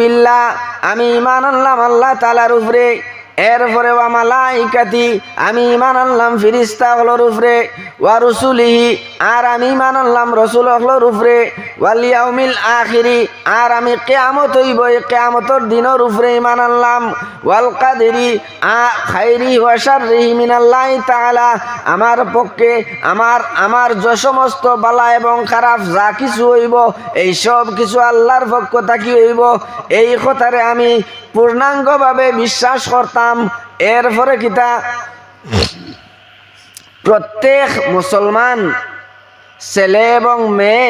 বিল্লাহ আমি ইমান আল্লাহ আল্লাহ তালার উপরে। এরপরে ওয়া মালাইকাতি, আমি ইমান আনলাম ফিরিস্তা হলোর উপরে, ওয়া রসুলিহি, আর আমি ইমান আনলাম রসুল হলোর উপরে, ওয়াল ইয়াউমিল আখিরি, আর আমি কেয়ামত হইব কেয়ামতর দিনের উপরে ইমান আনলাম। ওয়াল কাদেরি, আ খাইরি ওয়া শাররিহি মিনাল্লাহি তাআলা, আমার পক্ষে, আমার আমার যে সমস্ত বালা এবং খারাপ যা কিছু হইব, এই সব কিছু আল্লাহর পক্ষ থাকি হইব। এই কথারে আমি পূর্ণাঙ্গভাবে বিশ্বাস করতাম। এরপরে কিতা? প্রত্যেক মুসলমান ছেলে এবং মেয়ে,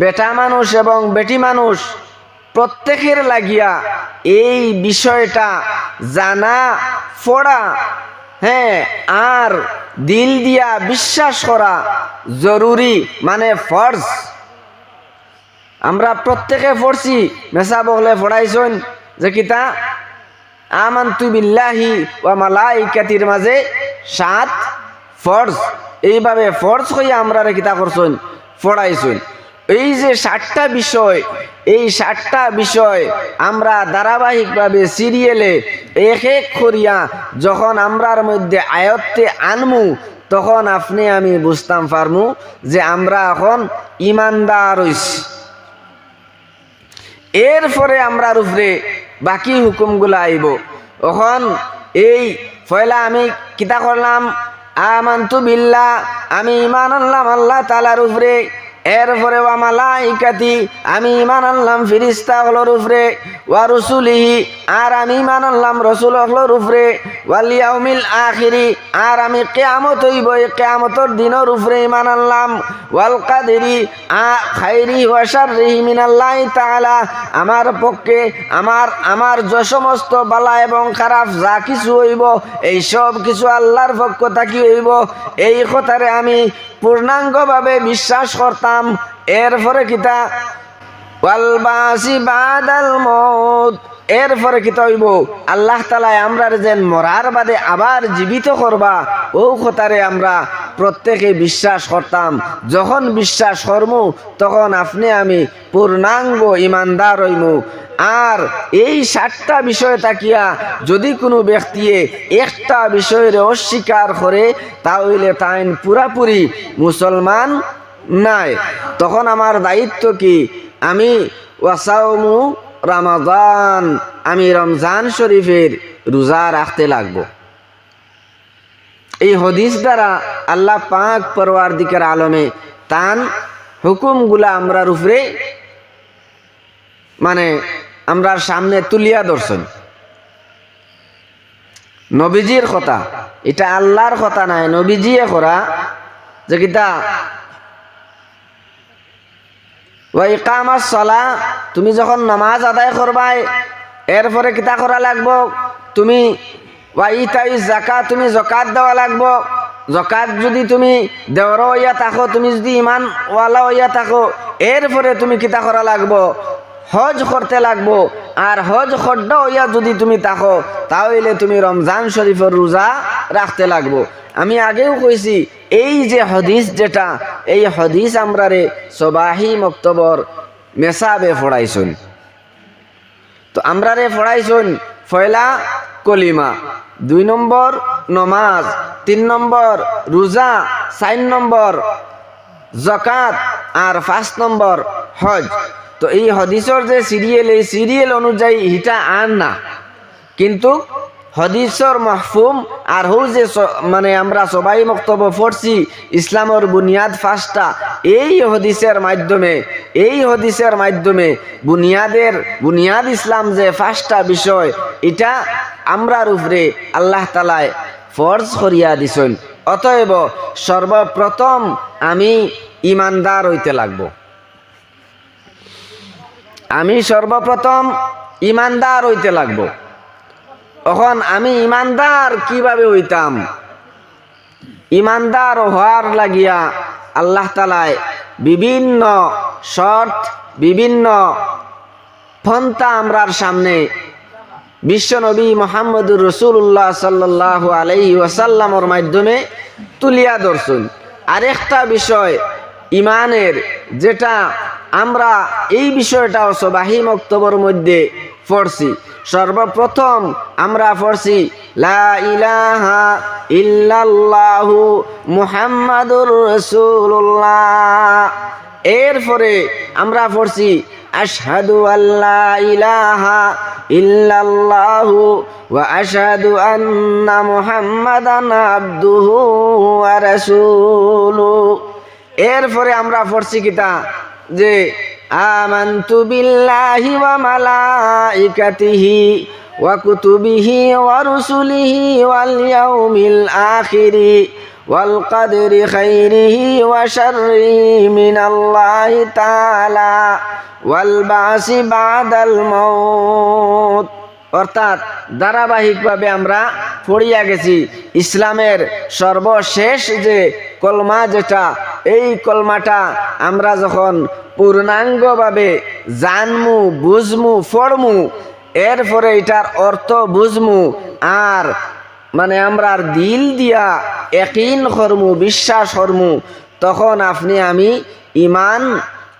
বেটা মানুষ এবং বেটি মানুষ, প্রত্যেকের লাগিয়া এই বিষয়টা জানা, পড়া হ্যাঁ আর দিল দিয়া বিশ্বাস করা জরুরি মানে ফর্জ। আমরা প্রত্যেকে পড়ছি, মেসা বহলে পড়াইছন, যে কিতা আমান্তু বিল্লাহি ওয়া মালাইকাতির মাঝে সাত ফর্জ। এইভাবে ফর্জ হইয়া আমরা রে কিতা করছন? পড়াইছন। এই যে ষাটটা বিষয়, এই ষাটটা বিষয় আমরা ধারাবাহিকভাবে সিরিয়ালে এক এক করিয়া যখন আমরার মধ্যে আয়ত্তে আনমু, তখন আপনি আমি বুঝতাম পারমু যে আমরা এখন ইমানদার হইছি। এরপরে আমরা উপরে বাকি হুকুমগুলো আইব। এখন এই ফয়লা আমি কিতা করলাম? আমান্তু বিল্লা আমি ইমান আনলাম আল্লাহ তালার উপরে। এরপরে ওয়া আমি ইমান আনলাম, ফিরিস্তা হলোর উপরে, ওয়া রসুলিহি, আর আমি ইমান আনলাম, রসুল হলোর উপরে, ওয়াল ইয়াউমিল আখিরি, আর আমি কেয়ামত হইব কেয়ামতর দিনের উপরে ইমান আনলাম, ওয়াল কাদেরি, আ খাইরি ওয়া শাররিহি মিনাল্লাহি তাআলা, আমার পক্ষে, আমার আমার যে সমস্ত বালা এবং খারাপ যা কিছু হইব, এই সব কিছু আল্লাহর পক্ষ থাকি হইব, এই কথারে আমি পূর্ণাঙ্গভাবে বিশ্বাস করতাম। এরপরে কিতা? ওয়ালবাসি বাদাল মত এরপরে কি হইব? আল্লাহ তালায় আমরা যেন মরার বাদে আবার জীবিত করবা, ও কথারে আমরা প্রত্যেকে বিশ্বাস করতাম। যখন বিশ্বাস করমু, তখন আপনি আমি পূর্ণাঙ্গ ইমানদার হইমু। আর এই সাতটা বিষয় তাকিয়া যদি কোনো ব্যক্তিয়ে একটা বিষয়ের অস্বীকার করে, তাহলে তাইন পুরাপুরি মুসলমান নাই। তখন আমার দায়িত্ব কি? আমি ওয়াসাউমু রামাদান, আমি রমজান শরীফের রোজা রাখতে লাগবো। এই হদিস দ্বারা আল্লাহ পাক পরওয়ার দিকের আলমে তান হুকুমগুলা আমরার উপরে মানে আমরার সামনে তুলিয়া দর্শন নবীজির কথা, এটা আল্লাহর কথা নাই নবীজিয়ে করা যে কিতা চলা তুমি যখন নামাজ আদায় করবাই, এরপরে কিতা করা লাগবো? তুমি ওয়াইতাই জাকা তুমি জকাত দেওয়া লাগবো। জকাত যদি তুমি দেওয়ার ইয়া থাকো, তুমি যদি ইমান ওয়ালা ইয়া থাকো, এরপরে তুমি কিতা করা লাগবো? হজ করতে লাগবো। আর হজ খড্ড ইয়া যদি তুমি থাকো তাহলে তুমি রমজান শরীফের রোজা রাখতে লাগবো। আমি আগেও কইছি, এই যে হদিস যেটা, এই হদিস আমরা রে সবাহি মক্তবর মেসাবে ফড়াইছুন। তো আমরা রে ফড়াইছুন ফয়লা, কলিমা। দুই নম্বর নমাজ, তিন নম্বর রোজা, চার নম্বর জকাত, আর পাঁচ নম্বর হজ। তো এই হদিসর যে সিরিয়েল এই সিরিয়েল অনুযায়ী হিটা আন না। কিন্তু হদিসর মাহফুম আর হৌ যে মানে আমরা সবাই বক্তব্য পড়ছি ইসলামের বুনিয়াদ ফাঁসটা এই হদিসের মাধ্যমে, এই হদিসের মাধ্যমে বুনিয়াদের, বুনিয়াদ ইসলাম যে ফাঁসটা বিষয় এটা আমরার উপরে আল্লাহ তালায় ফর্জ করিয়া দিছেন। অতএব সর্বপ্রথম আমি ইমানদার হইতে লাগবো। আমি সর্বপ্রথম ইমানদার হইতে লাগবো। এখন আমি ইমানদার কীভাবে হইতাম? ইমানদার হওয়ার লাগিয়া আল্লাহ তালায় বিভিন্ন শর্ত, বিভিন্ন পন্থা আমরার সামনে বিশ্বনবী মোহাম্মদুর রসুল্লাহ সাল্লাহ আলহি ওয়াসাল্লামর মাধ্যমে তুলিয়া ধরছুন আরেকটা বিষয়, ইমানের যেটা আমরা এই বিষয়টাও সবাহি মক্তবর মধ্যে পড়ছি। সর্বপ্রথম আমরা পড়ছি, লা ইলাহা ইল্লাল্লাহু মুহাম্মাদুর রাসূলুল্লাহ। এরপরে আমরা পড়ছি, আশহাদু আল্লা ইলাহা ইল্লাল্লাহু ওয়া আশহাদু আন্না মুহাম্মাদান আবদুহু ওয়া রাসূলুহু। এরপরে আমরা পড়ছি কিতা? যে আমান্তু বিল্লাহি ওয়া মালাইকাতিহি ওয়া কুতুবিহি ওয়া রুসুলিহি ওয়াল ইয়াউমিল আখিরি ওয়াল কদরি খাইরিহি ওয়া শাররিহি মিনাল্লাহি তাআলা ওয়াল অর্থাৎ ধারাবাহিকভাবে আমরা পড়িয়া গেছি ইসলামের সর্বশেষ যে কলমা যেটা এই কলমাটা আমরা যখন পূর্ণাঙ্গভাবে জানমু, বুঝমু ফড়মু এরপরে এটার অর্থ বুঝমু আর মানে আমরা দিল দিয়া একইন করমু, বিশ্বাস করমু, তখন আপনি আমি ইমান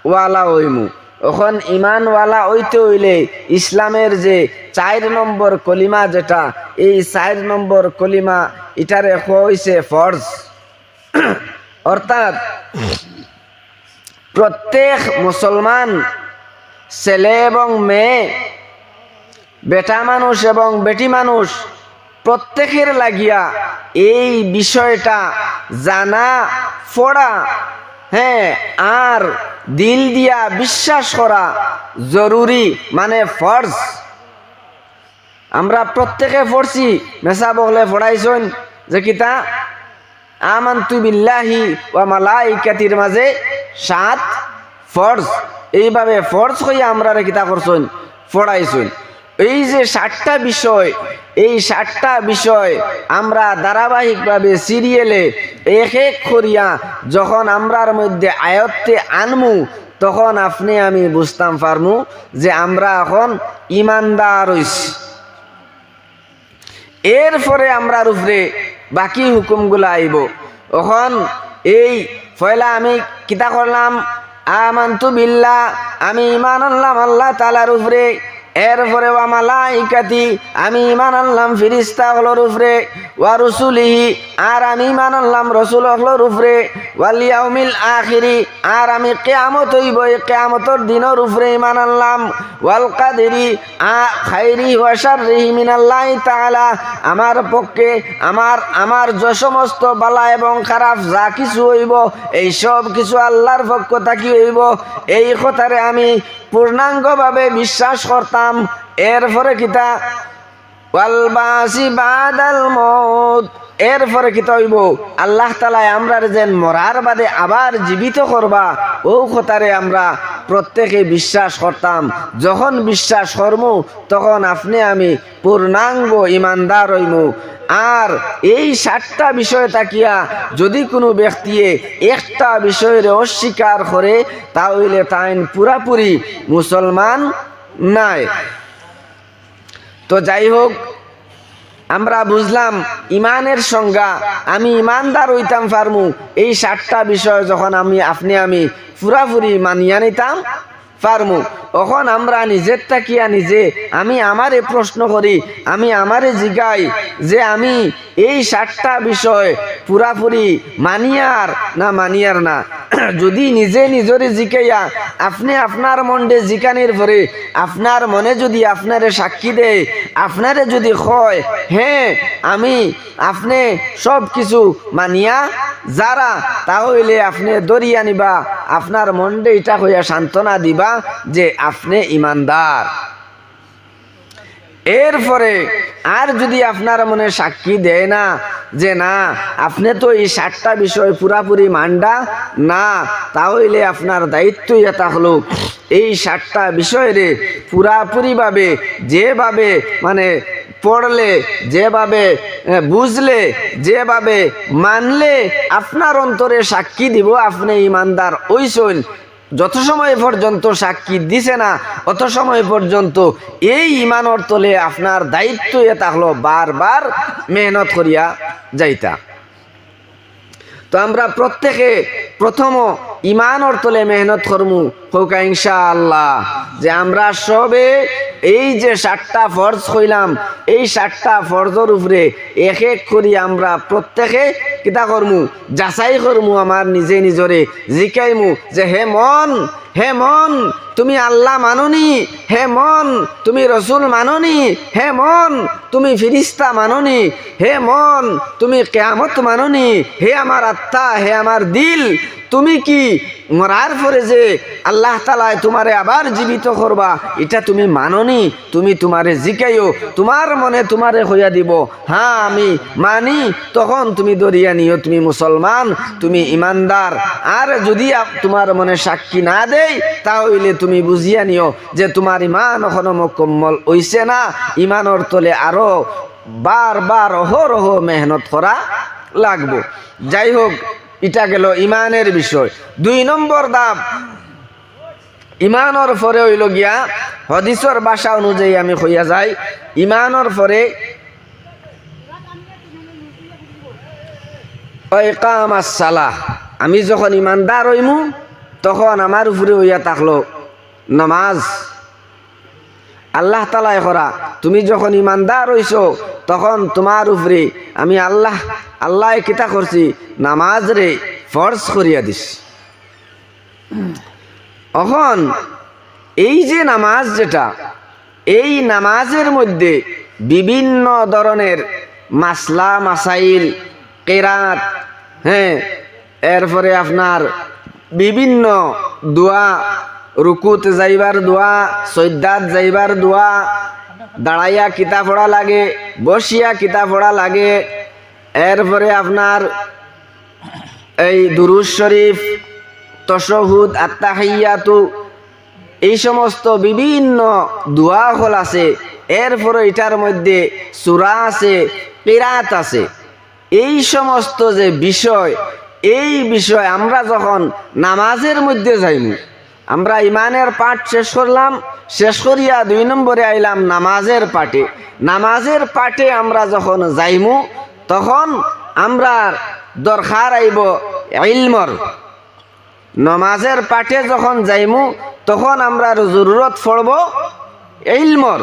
ওয়ালা হইমু। এখন ইমানওয়ালা হইতে হইলে ইসলামের যে চার নম্বর কলিমা যেটা, এই চার নম্বর কলিমা এটারে হইছে ফর্জ। অর্থাৎ প্রত্যেক মুসলমান ছেলে এবং মেয়ে, বেটা মানুষ এবং বেটি মানুষ প্রত্যেকের লাগিয়া এই বিষয়টা জানা, পড়া হ্যাঁ আর দিল দিয়া বিশ্বাস করা জরুরি মানে ফর্জ। আমরা প্রত্যেকে পড়ছি মেসা বহলে পড়াইছেন, যে কিতা? আমান্তু বিল্লাহি ওয়া মালাইকাতির মাঝে সাত ফর্জ। এইভাবে ফর্জ হইয়া আমরা কিতা করছেন? পড়াইছেন। এই যে ষাটটা বিষয়, এই ষাটটা বিষয় আমরা ধারাবাহিকভাবে সিরিয়ালে এক এক করিয়া যখন আমরার মধ্যে আয়ত্তে আনমু, তখন আপনি আমি বুঝতাম পারমু যে আমরা এখন ইমানদার হইছি। এরপরে আমরার উপরে বাকি হুকুমগুলো আইব। এখন এই ফয়লা আমি কিতা করলাম? আমান্তু বিল্লা আমি ইমান আনলাম আল্লাহ তালার উপরে। এরপরে ওয়া আমি ইমান আনলাম ফিরিস্তা হলোর উপরে, ওয়া রসুলিহি, আর আমি ইমান আনলাম রসুল হলোর উপরে, ওয়াল ইয়াউমিল আখিরি, আর আমি কেয়ামত হইব কেয়ামতর দিনের উপরে ইমান আনলাম, ওয়াল কাদেরি, আ খাইরি ওয়া শাররিহি মিনাল্লাহি তাআলা, আমার পক্ষে আমার আমার যে সমস্ত বালা এবং খারাপ যা কিছু হইব, এই সব কিছু আল্লাহর পক্ষ থাকি হইব, এই কথারে আমি পূর্ণাঙ্গভাবে বিশ্বাস করতাম। এরপরে কিতা ওয়ালবাসি বাদাল মত এরপরে কিতা হইব? আল্লাহ তালায় আমরা যেন মরার বাদে আবার জীবিত করবা। ও কথারে আমরা প্রত্যেকে বিশ্বাস করতাম। যখন বিশ্বাস করম, তখন আপনি আমি পূর্ণাঙ্গ ইমানদার হইমু। আর এই সাতটা বিষয় তাকিয়া যদি কোনো ব্যক্তিয়ে একটা বিষয়ের অস্বীকার করে, তাহলে তাইন পুরাপুরি মুসলমান নাই। তো যাই হোক, আমরা বুঝলাম ইমানের সংজ্ঞা। আমি ইমানদার হইতাম ফার্মু। এই সাতটা বিষয় যখন আমি, আপনি আমি পুরাপুরি মানিয়া নিতাম। পারমু তখন আমরা নিজের তাকিয়া নিজে, আমি আমারে প্রশ্ন করি, আমি আমারে জিগাই যে আমি এই সাতটা বিষয় পুরাপুরি মানিয়ার না মানিয়ার না। যদি নিজে নিজরে জিকাইয়া আপনি আপনার মন্ডে জিকানির পরে আপনার মনে যদি আপনারে সাক্ষী দেয়, আপনারে যদি হয় হ্যাঁ আমি আপনি সব কিছু মানিয়া, যারা তাহলে আপনি দরিয়া নিবা, আপনার মন্ডে এটা হইয়া সান্ত্বনা দিবা। যে আপনি ইমানদার। এরপরে আর যদি আপনার মনে সাক্ষী দেয় না যে না, আপনি তো এই ষাটটা বিষয় পুরাপুরি মান্ডা, না, তাহলে আপনার দায়িত্ব এটা হলো এই ষাটটা বিষয়ের পুরাপুরিভাবে যেভাবে মানে পড়লে, যেভাবে বুঝলে, যেভাবে মানলে আপনার অন্তরে সাক্ষী দিব, আপনি ইমানদার ওইসন যত সময় পর্যন্ত সাক্ষী দিছে না, অত সময় পর্যন্ত এই ইমানর তলে আপনার দায়িত্ব এটা হলো বারবার মেহনত করিয়া যাইতা। তো আমরা প্রত্যেকে প্রথম ইমানর তলে মেহনত করমু। হোকা ইনশা আল্লাহ যে আমরা সবে এই যে ষাটটা ফরজ হইলাম এই ষাটটা ফরজর উপরে এক এক করি আমরা প্রত্যেকে কিতা করমু? যাচাই করমু, আমার নিজে নিজরে জিকাইমু যে হে মন হে মন তুমি আল্লাহ মাননি, হে মন, তুমি রসুল মাননি, হে মন, তুমি ফিরিস্তা মাননি, হে মন, তুমি কেয়ামত মাননি, হে আমার আত্মা, হে আমার দিল তুমি কি মরার পরে যে আল্লাহ তালায় তোমারে আবার জীবিত করবা, এটা তুমি মাননি? তুমি তোমারে জিকাইও, তোমার মনে তোমারে হইয়া দিব। হ্যাঁ আমি মানি, তখন তুমি দরিয়া নিও, তুমি মুসলমান, তুমি ইমানদার। আর যদি তোমার মনে সাক্ষী না দেই তাহলে তুমি বুঝিয়া নিও যে তোমার ইমান এখনও মোকম্মল হইছে না। ইমানর তলে আরও বার বার অহরহ মেহনত করা লাগবো। যাই হোক এটা গেল ইমানের বিষয়। দুই নম্বর দাম। ইমানর পরে হইল গিয়া হদিসর ভাষা অনুযায়ী আমি হইয়া যাই। ইমানর পরে সালাহ আমি যখন ইমানদার হইমু তখন আমার উপরে হইয়া থাকল। নামাজ। আল্লাহ তালায় করা, তুমি যখন ইমানদার হইছ, তখন তোমার উপরে আমি আল্লাহ আল্লাহ কিতা করছি, নামাজ রে ফর্জ করিয়া দিস। এখন এই যে নামাজ যেটা, এই নামাজের মধ্যে বিভিন্ন ধরনের মাসলা, মাসাইল, কেরাত হ্যাঁ এরপরে আপনার বিভিন্ন দোয়া রুকুত যাইবার দোয়া সৈদাত যাইবার দোয়া, দাঁড়াইয়া কিতা পড়া লাগে, বসিয়া কিতা পড়া লাগে। এরপরে আপনার এই দুরুজ শরীফ, তশহুদ আত্মাহিয়াতু এই সমস্ত বিভিন্ন দোয়া হল আছে। এরপরে এটার মধ্যে সুরা আছে পেরাত আছে। এই সমস্ত যে বিষয়, এই বিষয় আমরা যখন নামাজের মধ্যে যাইমু আমরা ইমানের পাঠ শেষ করলাম, শেষ করিয়া দুই নম্বরে আইলাম নামাজের পাটে নামাজের পাটে আমরা যখন যাইমু, তখন আমরা দরকার আইব ইলমর। নমাজের পাটে যখন যাইমু, তখন আমরা জরুরত পড়ব ইলমর।